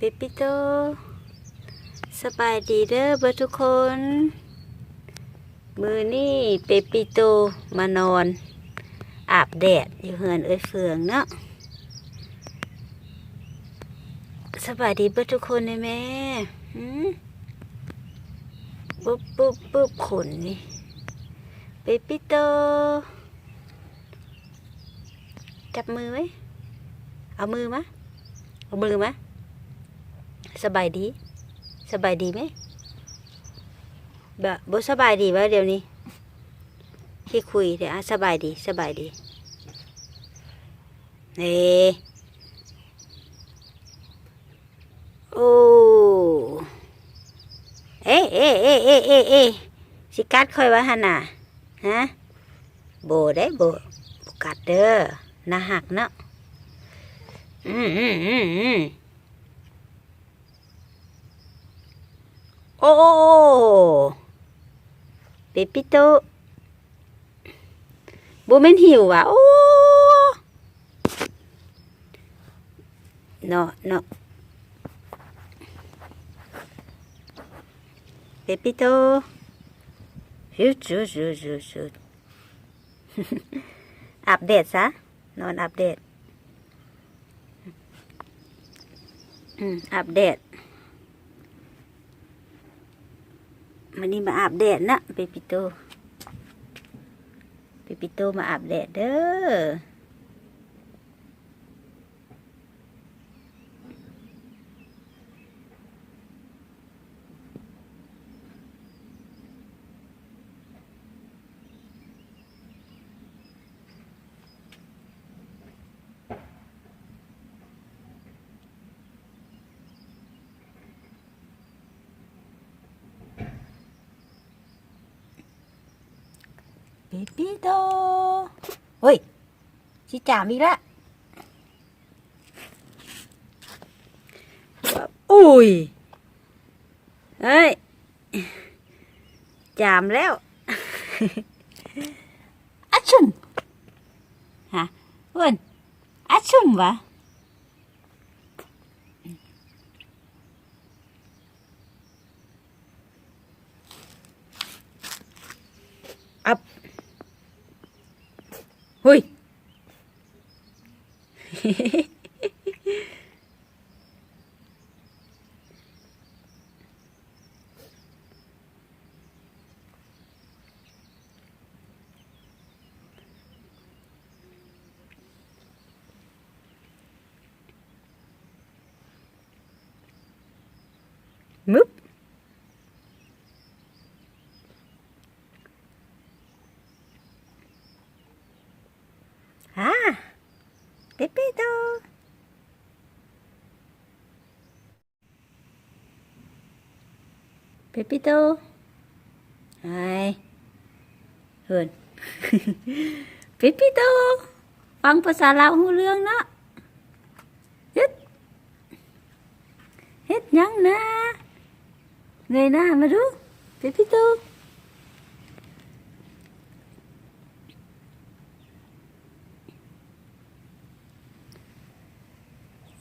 เปปิโตสบายดีเด้อเบอร์ทุกคน มือนี่เปปิโตมานอน อาบแดดอยู่เฮือนเอ้ยเฟืองเนาะสบายดีเบอร์ทุกคนเลยแม่หืมปุ๊บปุ๊บปุ๊บขนนี่เปปิโตจับมือไว้เอามือมาเอามือมา สบายดี สบายดีไหมแบบ่สบายดีวะเดี๋ยวนี้ที่คุยเดี๋ยวอ่สบายดีสบายดีเน่โอ้เอ๊ะเอ๊ะเอ๊ะเอ๊ะเอ๊ะเอ๊ะสิกัดค่อยวะหันน่ะฮะโบได้โบบกัดเด้อหนาหักเนาะอืมอืมอืมอืม โอ้เปปิโตบูแมนหิวอะโอ้เนาะเนาะเปปิโตฮิวจูจูจูจูอัปเดตซะ นอนอัปเดต อืม อัปเดต มันนี่มาอาบแดดนะเปปิโตเปปิโตมาอาบแดดเด้อ เปปิโตเฮ้ยชิจามอีกละอุ้ยเฮ้ยจามแล้วอัชชุมฮะเว้นอัชชุมวะอับ เฮ้ย มึบฮ่าเปปิโต เปปิโตไฮเฮินเปปิโตฟังภาษาลาวหูเรื่องเนาะเฮ็ดเฮ็ดยังนะเงยหน้ามาดูเปปิโต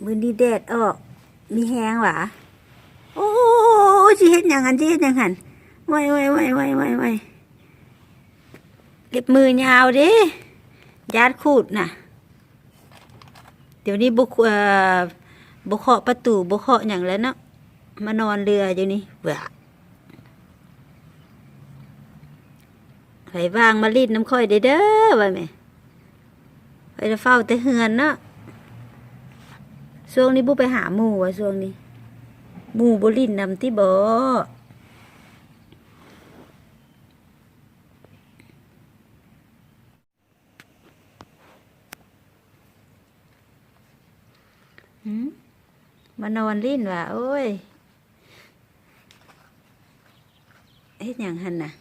มือนี้แดดออก มีแหงหวะ จิเฮ็ดหยังหันจิเฮ็ดหยังหันไว้ไว้ไว้ไว้ไว้ไว้เล็บมือยาวดิยาดขูดน่ะ เดี๋ยวนี้บุกเอ่อบุกเคาะประตูบุกเคาะอย่างแล้วเนาะมานอนเรืออยู่นี่เบื่อไผวางมารีดน้ำค่อยได้เด้อว่าแม่ไปเฝ้าแต่เฮือนเนาะช่วงนี้บุไปหาหมู่ว่ะช่วงนี้ หมู่บุลินนำที่บ่หืมมานอนลิ้นว่ะโอ้ยเฮ็ดหยังหันน่ะ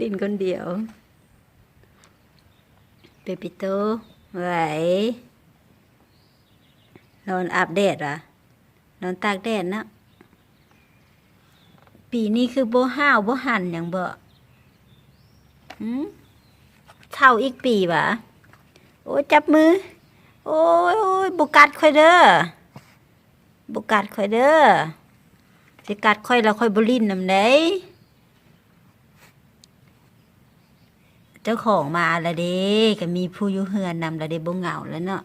ลิ้นคนเดียวเปปิโตไหวนอนอาบแดดวะ นอนตากแดดนะ ปีนี้คือโบห้าวโบหันอย่างเบ่หืมเท่าอีกปีวะโอ้ยจับมือ โอ้ยโอ้ยบุกัดค่อยเด้อบ่กัดข่อยเด้อสิกัดข่อยแล้วข่อยบ่ลิ้นนำได้เจ้าของมาล้วเด้ก็มีผู้อยู่เฮือนนำล้วเด้บ่เหงาแล้วเนาะ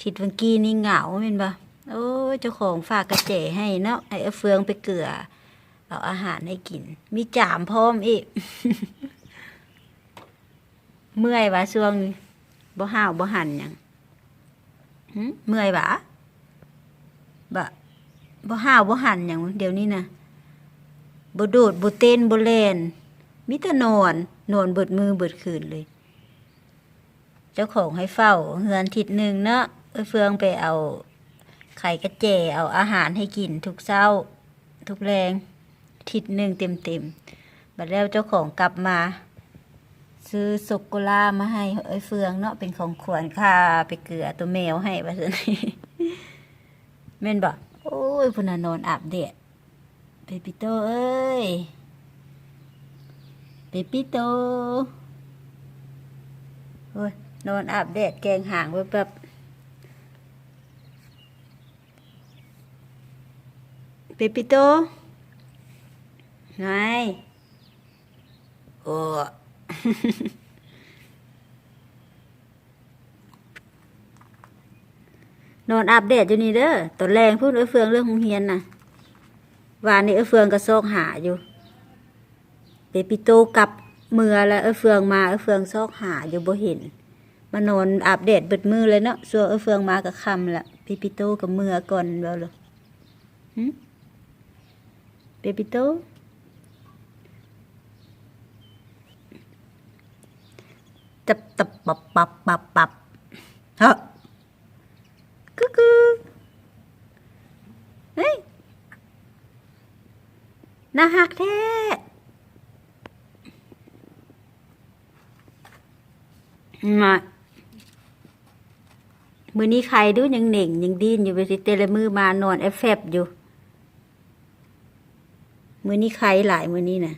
ชิดวังกี้นี่เหงาแม่นบ่ โอ้เจ้าของฝากกระเจให้เนาะให้เอเฟืองไปเกลือ เอาอาหารให้กิน มีจามพร้อมอีก เมื่อยว่าช่วงบ่ห้าวบ่หันยังเมื่อยบ่บะบ่ห้าวบ่หันหยังเดี๋ยวนี้นะบ่โดดบ่เต้นบ่เล่นมีแต่นอนนอนเบิดมือเบิดคืนเลย เจ้าของให้เฝ้าเฮือนทิศหนึ่งเนาะอเฟืองไปเอา ไข่กระเจเอาอาหารให้กินทุกเช้า ทุกแรงทิศหนึ่งเต็มเต็มบัดแล้วเจ้าของกลับมา ซื้อสุกโกลามาให้เอ้ยเฟืองเนาะเป็นของขวัญค่าไปเกลือตัวแมวให้ว่าซั่นแม่นบอกโอ้ยพุนน่ะนอนอาบแดดเปปิโตเอ้ยเปปิโตโอ้ยนอนอาบแดดแกงห่างไว้แบบ เปปิโตไงโอ้นอนอาบแดดอยู่นี่เด้อตอนแรงพูดเอ้ยเฟืองเรื่องของเฮียนน่ะวานนี้เอ้ยเฟืองก็ซอกหาอยู่เปปิโตกับมือแล้วเอ้ยเฟืองมาเอ้ยเฟืองซอกหาอยู่บ่เห็นมานอนอาบแดดเบิดมือเลยเนาะส่วนเอ้ยเฟืองมากับคำละเปปิโตกับมือก่อนแล้วหรอหึ โตตับตับปับปับปับปับฮะกุ๊กกุ๊กเฮ้ยน่าฮักแท้มามือนี้ใครดูยังเหน่งยังดิ้นอยู่ไปสิเตละมือมานอนแอฟแฟบอยู่ มือนี้ใครหลายมือนี้นะ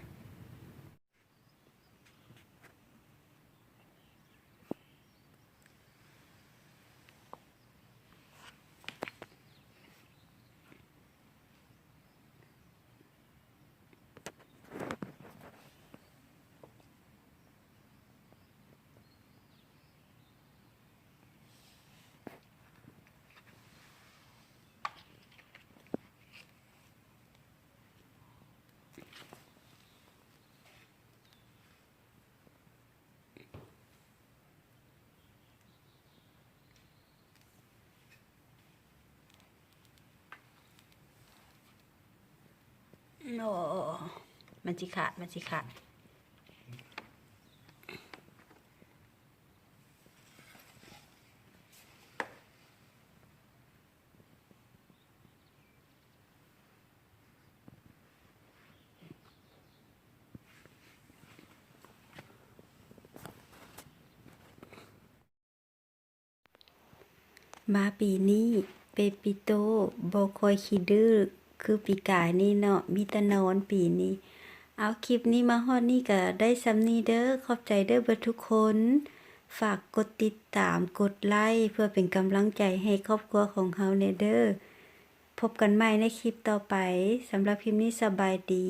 โอ้มันสิขาดมันสิขาดมาปีนี้เปปิโตโบคอยคิดดื้อ คือปีกายนี่เนาะมีแตะนอนปีนี้ เอาคลิปนี้มาฮอดนี่ก็ได้ซ้ำนี้เด้อขอบใจเด้อเบิดทุกคน ฝากกดติดตามกดไลค์เพื่อเป็นกำลังใจให้ครอบครัวของเฮาเนเด้อพบกันใหม่ในคลิปต่อไปสำหรับคลิปนี้สบายดี